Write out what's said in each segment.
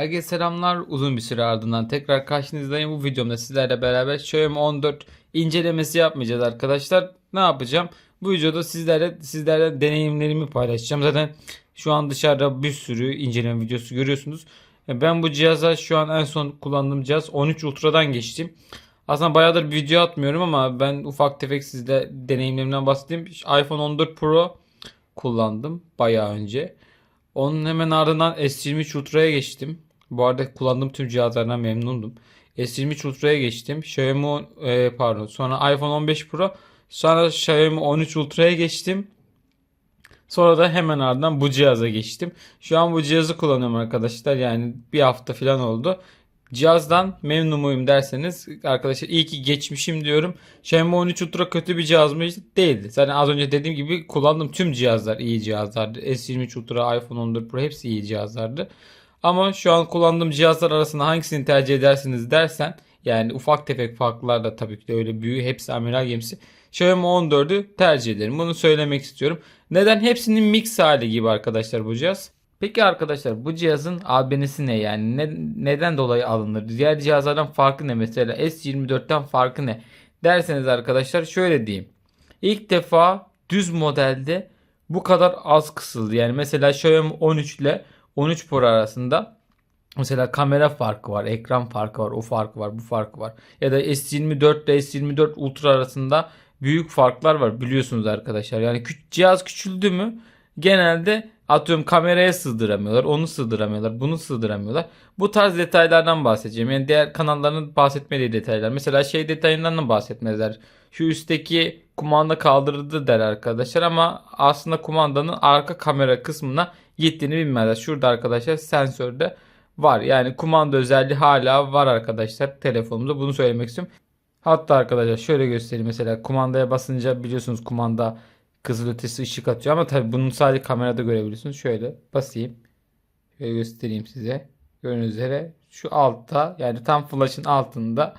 Herkese selamlar. Uzun bir süre ardından tekrar karşınızdayım. Bu videomda sizlerle beraber Xiaomi 14 incelemesi yapmayacağız arkadaşlar. Ne yapacağım? Bu videoda sizlerle sizlerle deneyimlerimi paylaşacağım. Zaten şu an dışarıda bir sürü inceleme videosu görüyorsunuz. Ben bu cihaza şu an en son kullandığım cihaz 13 Ultra'dan geçtim. Aslında bayağıdır video atmıyorum ama ben ufak tefek sizle deneyimlerimden bahsedeyim. iPhone 14 Pro kullandım bayağı önce. Onun hemen ardından S23 Ultra'ya geçtim. Bu arada kullandığım tüm cihazlardan memnundum. S23 Ultra'ya geçtim. Xiaomi e, pardon. Sonra iPhone 15 Pro. Sonra Xiaomi 13 Ultra'ya geçtim. Sonra da hemen ardından bu cihaza geçtim. Şu an bu cihazı kullanıyorum arkadaşlar. Yani bir hafta falan oldu. Cihazdan memnun muyum derseniz arkadaşlar iyi ki geçmişim diyorum. Xiaomi 13 Ultra kötü bir cihaz mı? Değildi. Zaten az önce dediğim gibi kullandığım tüm cihazlar iyi cihazlardı. S23 Ultra, iPhone 14 Pro hepsi iyi cihazlardı. Ama şu an kullandığım cihazlar arasında hangisini tercih edersiniz dersen yani ufak tefek farklar da tabii ki de öyle büyük hepsi amiral gemisi. Xiaomi 14'ü tercih ederim. Bunu söylemek istiyorum. Neden? Hepsinin mix hali gibi arkadaşlar bu cihaz. Peki arkadaşlar bu cihazın albenisi ne yani? Ne, neden dolayı alınır? Diğer cihazlardan farkı ne? Mesela S24'ten farkı ne? Derseniz arkadaşlar şöyle diyeyim. İlk defa düz modelde bu kadar az kısıldı. Yani mesela Xiaomi 13 ile 13 Pro arasında mesela kamera farkı var, ekran farkı var, o farkı var, bu farkı var. Ya da S24 ile S24 Ultra arasında büyük farklar var biliyorsunuz arkadaşlar. Yani cihaz küçüldü mü genelde atıyorum kameraya sığdıramıyorlar, onu sığdıramıyorlar, bunu sığdıramıyorlar. Bu tarz detaylardan bahsedeceğim. Yani diğer kanalların bahsetmediği detaylar. Mesela şey detayından da bahsetmezler. Şu üstteki kumanda kaldırıldı der arkadaşlar ama aslında kumandanın arka kamera kısmına gittiğini bilmezler. Şurada arkadaşlar sensörde var. Yani kumanda özelliği hala var arkadaşlar telefonumda. Bunu söylemek istiyorum. Hatta arkadaşlar şöyle göstereyim. Mesela kumandaya basınca biliyorsunuz kumanda kızılötesi ışık atıyor ama tabii bunu sadece kamerada görebiliyorsunuz. Şöyle basayım. Şöyle göstereyim size. Gördüğünüz üzere şu altta yani tam flash'ın altında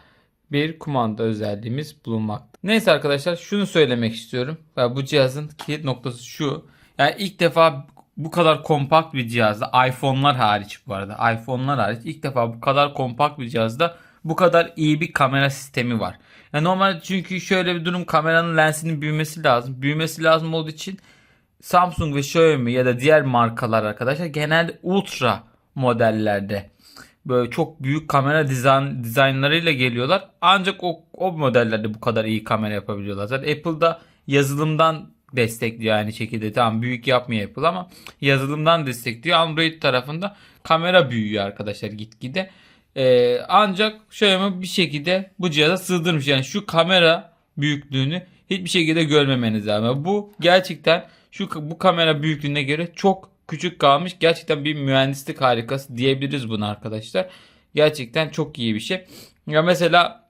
bir kumanda özelliğimiz bulunmakta. Neyse arkadaşlar şunu söylemek istiyorum. Ya bu cihazın kilit noktası şu. Yani ilk defa bu kadar kompakt bir cihazda iPhone'lar hariç bu arada iPhone'lar hariç ilk defa bu kadar kompakt bir cihazda bu kadar iyi bir kamera sistemi var. Yani normal çünkü şöyle bir durum kameranın lensinin büyümesi lazım. Büyümesi lazım olduğu için Samsung ve Xiaomi ya da diğer markalar arkadaşlar genelde ultra modellerde böyle çok büyük kamera dizayn dizaynlarıyla geliyorlar. Ancak o, o modellerde bu kadar iyi kamera yapabiliyorlar. Zaten Apple'da yazılımdan destekliyor aynı şekilde. Tamam büyük yapmıyor Apple ama yazılımdan destekliyor. Android tarafında kamera büyüyor arkadaşlar gitgide. Ee, ancak Xiaomi bir şekilde bu cihaza sığdırmış. Yani şu kamera büyüklüğünü hiçbir şekilde görmemeniz lazım. Bu gerçekten şu bu kamera büyüklüğüne göre çok küçük kalmış. Gerçekten bir mühendislik harikası diyebiliriz buna arkadaşlar. Gerçekten çok iyi bir şey. Ya mesela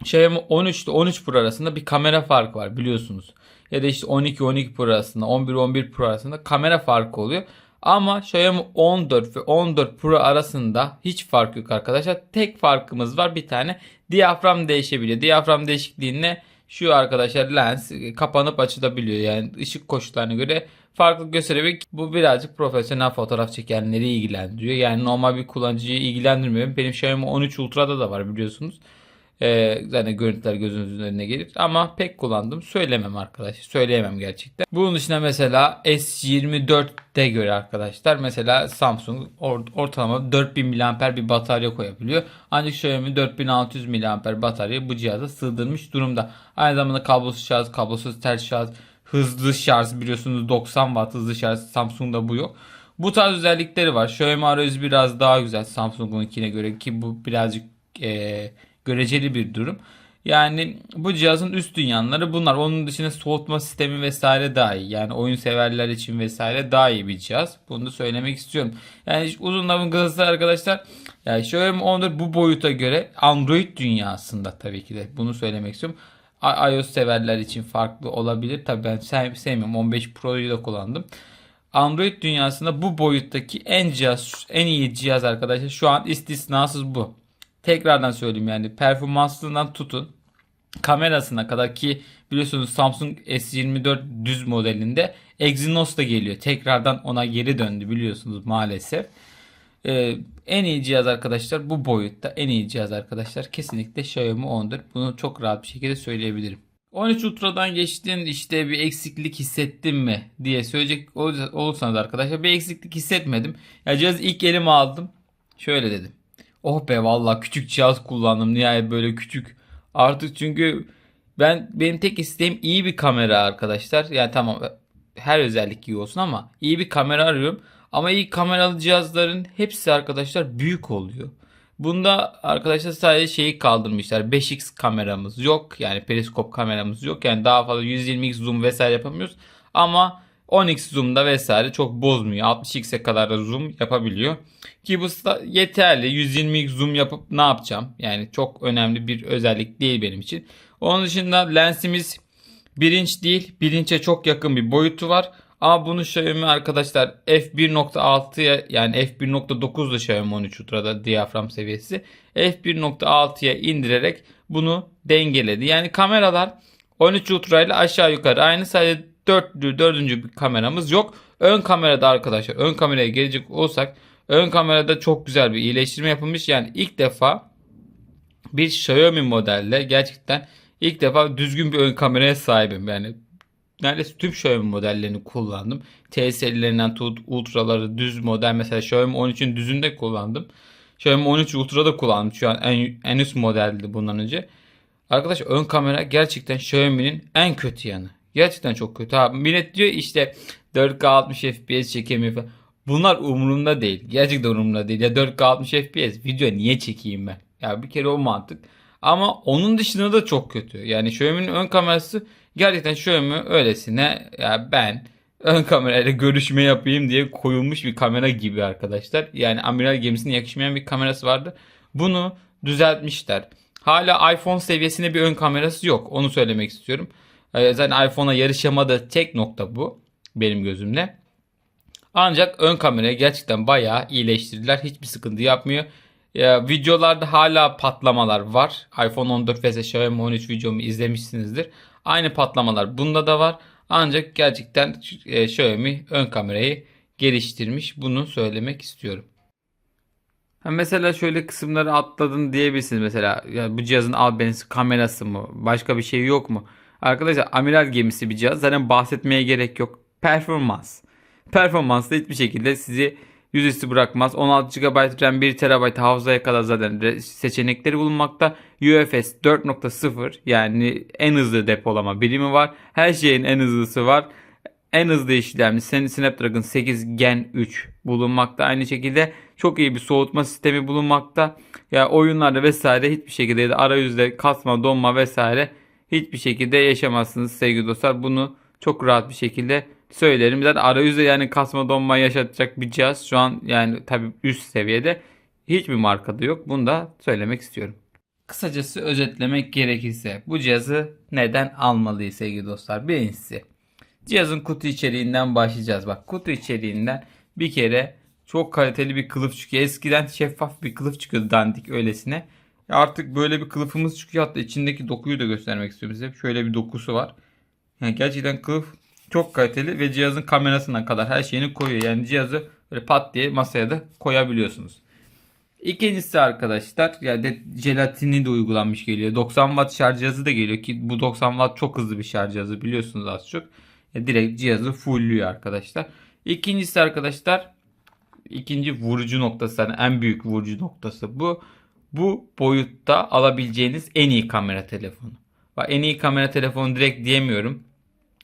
Xiaomi 13 ile 13 Pro arasında bir kamera farkı var biliyorsunuz. Ya da işte 12 12 Pro arasında 11 11 Pro arasında kamera farkı oluyor. Ama Xiaomi 14 ve 14 Pro arasında hiç fark yok arkadaşlar. Tek farkımız var bir tane. Diyafram değişebiliyor. Diyafram değişikliğinde şu arkadaşlar lens kapanıp açılabiliyor. Yani ışık koşullarına göre farklılık gösterebilir. Bu birazcık profesyonel fotoğraf çekenleri ilgilendiriyor. Yani normal bir kullanıcıyı ilgilendirmiyor. Benim Xiaomi 13 Ultra'da da var biliyorsunuz. Ee, zaten görüntüler gözünüzün önüne gelir. Ama pek kullandım. Söylemem arkadaşlar. Söyleyemem gerçekten. Bunun dışında mesela S24'te göre arkadaşlar mesela Samsung or- ortalama 4000 mAh bir batarya koyabiliyor. Ancak Xiaomi 4600 mAh bataryayı bu cihaza sığdırmış durumda. Aynı zamanda kablosuz şarj, kablosuz ters şarj, hızlı şarj biliyorsunuz 90 watt hızlı şarj Samsung'da bu yok. Bu tarz özellikleri var. Xiaomi arayüzü biraz daha güzel Samsung'unkine göre ki bu birazcık eee göreceli bir durum. Yani bu cihazın üst dünyanları bunlar. Onun dışında soğutma sistemi vesaire daha iyi. Yani oyun severler için vesaire daha iyi bir cihaz. Bunu da söylemek istiyorum. Yani uzun lafın kısası arkadaşlar. Yani Xiaomi 14 bu boyuta göre Android dünyasında tabii ki de bunu söylemek istiyorum. İOS severler için farklı olabilir. Tabii ben sev- sevmiyorum. 15 Pro'yu da kullandım. Android dünyasında bu boyuttaki en cihaz, en iyi cihaz arkadaşlar şu an istisnasız bu. Tekrardan söyleyeyim yani performanslığından tutun kamerasına kadar ki biliyorsunuz Samsung S24 düz modelinde Exynos da geliyor. Tekrardan ona geri döndü biliyorsunuz maalesef. Ee, en iyi cihaz arkadaşlar bu boyutta en iyi cihaz arkadaşlar kesinlikle Xiaomi 10'dur. Bunu çok rahat bir şekilde söyleyebilirim. 13 Ultra'dan geçtin işte bir eksiklik hissettin mi diye söyleyecek ol- olursanız arkadaşlar bir eksiklik hissetmedim. Ya cihazı ilk elime aldım. Şöyle dedim. Oh be vallahi küçük cihaz kullandım. Nihayet böyle küçük. Artık çünkü ben benim tek isteğim iyi bir kamera arkadaşlar. Yani tamam her özellik iyi olsun ama iyi bir kamera arıyorum. Ama iyi kameralı cihazların hepsi arkadaşlar büyük oluyor. Bunda arkadaşlar sadece şeyi kaldırmışlar. 5x kameramız yok. Yani periskop kameramız yok. Yani daha fazla 120x zoom vesaire yapamıyoruz. Ama 10x zoom'da vesaire çok bozmuyor. 60x'e kadar da zoom yapabiliyor. Ki bu yeterli. 120x zoom yapıp ne yapacağım? Yani çok önemli bir özellik değil benim için. Onun dışında lensimiz 1 inç değil. 1 inçe çok yakın bir boyutu var. Ama bunu Xiaomi arkadaşlar f1.6'ya yani f1.9'da Xiaomi 13 Ultra'da diyafram seviyesi f1.6'ya indirerek bunu dengeledi. Yani kameralar 13 Ultra ile aşağı yukarı aynı sadece 4. dördüncü bir kameramız yok. Ön kamerada arkadaşlar ön kameraya gelecek olsak ön kamerada çok güzel bir iyileştirme yapılmış. Yani ilk defa bir Xiaomi modelle gerçekten ilk defa düzgün bir ön kameraya sahibim. Yani neredeyse tüm Xiaomi modellerini kullandım. TS'lerinden tut ultraları düz model mesela Xiaomi 13'ün düzünde kullandım. Xiaomi 13 Ultra'da kullandım. Şu an en, en üst modeldi bundan önce. Arkadaş ön kamera gerçekten Xiaomi'nin en kötü yanı. Gerçekten çok kötü. Ha, millet diyor işte 4K 60 FPS çekemiyor falan. Bunlar umurumda değil. Gerçekten umurumda değil. Ya 4K 60 FPS video niye çekeyim ben? Ya bir kere o mantık. Ama onun dışında da çok kötü. Yani Xiaomi'nin ön kamerası gerçekten Xiaomi öylesine ya ben ön kamerayla görüşme yapayım diye koyulmuş bir kamera gibi arkadaşlar. Yani amiral gemisine yakışmayan bir kamerası vardı. Bunu düzeltmişler. Hala iPhone seviyesinde bir ön kamerası yok. Onu söylemek istiyorum. Ee, Zaten iPhone'a yarışamadığı tek nokta bu benim gözümde. Ancak ön kamerayı gerçekten bayağı iyileştirdiler. Hiçbir sıkıntı yapmıyor. Ya, videolarda hala patlamalar var. iPhone 14 vs Xiaomi 13 videomu izlemişsinizdir. Aynı patlamalar bunda da var. Ancak gerçekten e, Xiaomi ön kamerayı geliştirmiş. Bunu söylemek istiyorum. Ha mesela şöyle kısımları atladın diyebilirsiniz mesela ya bu cihazın albenisi kamerası mı başka bir şey yok mu? Arkadaşlar amiral gemisi bir cihaz zaten bahsetmeye gerek yok. Performans. Performans da hiçbir şekilde sizi yüzüstü bırakmaz. 16 GB RAM 1 TB hafızaya kadar zaten seçenekleri bulunmakta. UFS 4.0 yani en hızlı depolama birimi var. Her şeyin en hızlısı var. En hızlı işlemci Snapdragon 8 Gen 3 bulunmakta. Aynı şekilde çok iyi bir soğutma sistemi bulunmakta. Ya oyunlarda vesaire hiçbir şekilde ya da arayüzde kasma, donma vesaire hiçbir şekilde yaşamazsınız sevgili dostlar. Bunu çok rahat bir şekilde söylerim. Zaten arayüzde yani kasma donma yaşatacak bir cihaz şu an yani tabii üst seviyede hiçbir markada yok. Bunu da söylemek istiyorum. Kısacası özetlemek gerekirse bu cihazı neden almalıyız sevgili dostlar? Birincisi Cihazın kutu içeriğinden başlayacağız. Bak kutu içeriğinden bir kere çok kaliteli bir kılıf çıkıyor. Eskiden şeffaf bir kılıf çıkıyordu dandik öylesine. Artık böyle bir kılıfımız çıkıyor. Hatta içindeki dokuyu da göstermek istiyorum size. Şöyle bir dokusu var. Yani gerçekten kılıf çok kaliteli ve cihazın kamerasına kadar her şeyini koyuyor. Yani cihazı böyle pat diye masaya da koyabiliyorsunuz. İkincisi arkadaşlar yani jelatini de uygulanmış geliyor. 90 watt şarj cihazı da geliyor ki bu 90 watt çok hızlı bir şarj cihazı biliyorsunuz az çok. Ya direkt cihazı fullüyor arkadaşlar. İkincisi arkadaşlar ikinci vurucu noktası yani en büyük vurucu noktası bu. Bu boyutta alabileceğiniz en iyi kamera telefonu. En iyi kamera telefonu direkt diyemiyorum.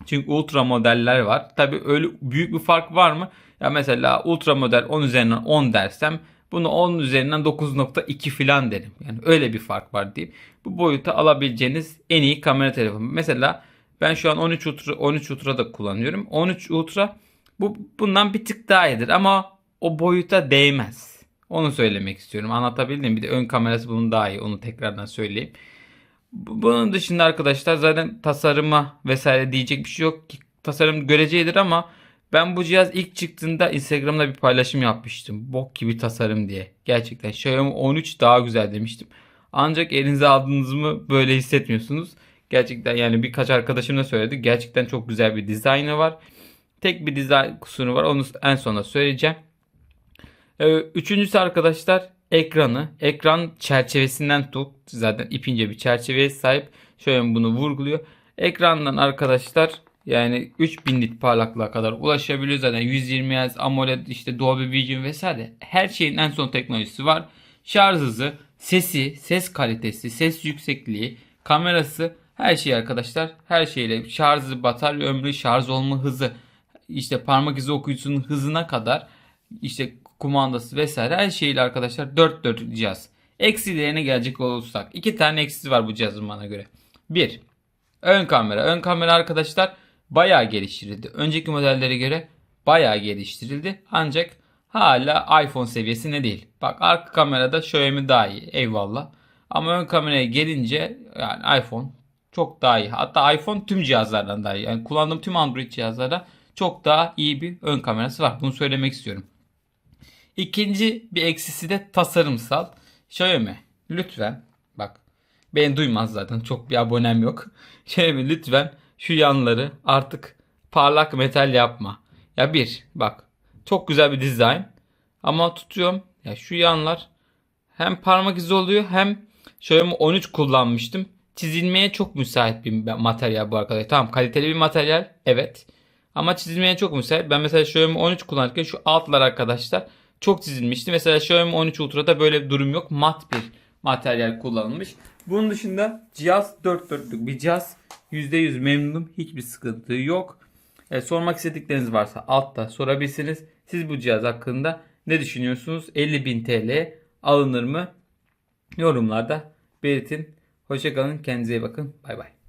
Çünkü ultra modeller var. Tabi öyle büyük bir fark var mı? Ya mesela ultra model 10 üzerinden 10 dersem bunu 10 üzerinden 9.2 falan derim. Yani öyle bir fark var diyeyim. Bu boyuta alabileceğiniz en iyi kamera telefonu. Mesela ben şu an 13 Ultra 13 Ultra da kullanıyorum. 13 Ultra bu bundan bir tık daha iyidir ama o boyuta değmez. Onu söylemek istiyorum. Anlatabildim? Bir de ön kamerası bunun daha iyi. Onu tekrardan söyleyeyim. Bu- Bunun dışında arkadaşlar zaten tasarıma vesaire diyecek bir şey yok ki tasarım görecelidir ama ben bu cihaz ilk çıktığında Instagram'da bir paylaşım yapmıştım. Bok gibi tasarım diye. Gerçekten Xiaomi 13 daha güzel demiştim. Ancak elinize aldığınız mı böyle hissetmiyorsunuz. Gerçekten yani birkaç arkadaşım da söyledi. Gerçekten çok güzel bir dizaynı var. Tek bir dizayn kusuru var. Onu en sona söyleyeceğim. Ee, üçüncüsü arkadaşlar ekranı. Ekran çerçevesinden tut. Zaten ipince bir çerçeveye sahip. Şöyle bunu vurguluyor. Ekrandan arkadaşlar yani 3000 nit parlaklığa kadar ulaşabiliyor. Zaten 120 Hz AMOLED işte Dolby Vision vesaire her şeyin en son teknolojisi var. Şarj hızı, sesi, ses kalitesi, ses yüksekliği, kamerası her şey arkadaşlar. Her şeyle şarjı, batarya ömrü, şarj olma hızı, işte parmak izi okuyucusunun hızına kadar işte kumandası vesaire her şeyle arkadaşlar 4 4 cihaz. Eksilerine gelecek olursak iki tane eksisi var bu cihazın bana göre. 1. Ön kamera. Ön kamera arkadaşlar bayağı geliştirildi. Önceki modellere göre bayağı geliştirildi. Ancak hala iPhone seviyesinde değil. Bak arka kamerada Xiaomi daha iyi. Eyvallah. Ama ön kameraya gelince yani iPhone çok daha iyi. Hatta iPhone tüm cihazlardan daha iyi. Yani kullandığım tüm Android cihazlarda çok daha iyi bir ön kamerası var. Bunu söylemek istiyorum. İkinci bir eksisi de tasarımsal. Xiaomi lütfen bak beni duymaz zaten çok bir abonem yok. Xiaomi lütfen şu yanları artık parlak metal yapma. Ya bir bak çok güzel bir dizayn ama tutuyorum ya şu yanlar hem parmak izi oluyor hem Xiaomi 13 kullanmıştım. Çizilmeye çok müsait bir materyal bu arkadaşlar. Tamam kaliteli bir materyal evet. Ama çizilmeye çok müsait. Ben mesela Xiaomi 13 kullanırken şu altlar arkadaşlar çok çizilmişti. Mesela Xiaomi 13 Ultra'da böyle bir durum yok. Mat bir materyal kullanılmış. Bunun dışında cihaz 4 dörtlük bir cihaz. %100 memnunum. Hiçbir sıkıntı yok. E, sormak istedikleriniz varsa altta sorabilirsiniz. Siz bu cihaz hakkında ne düşünüyorsunuz? 50.000 TL alınır mı? Yorumlarda belirtin. Hoşçakalın. Kendinize iyi bakın. Bay bay.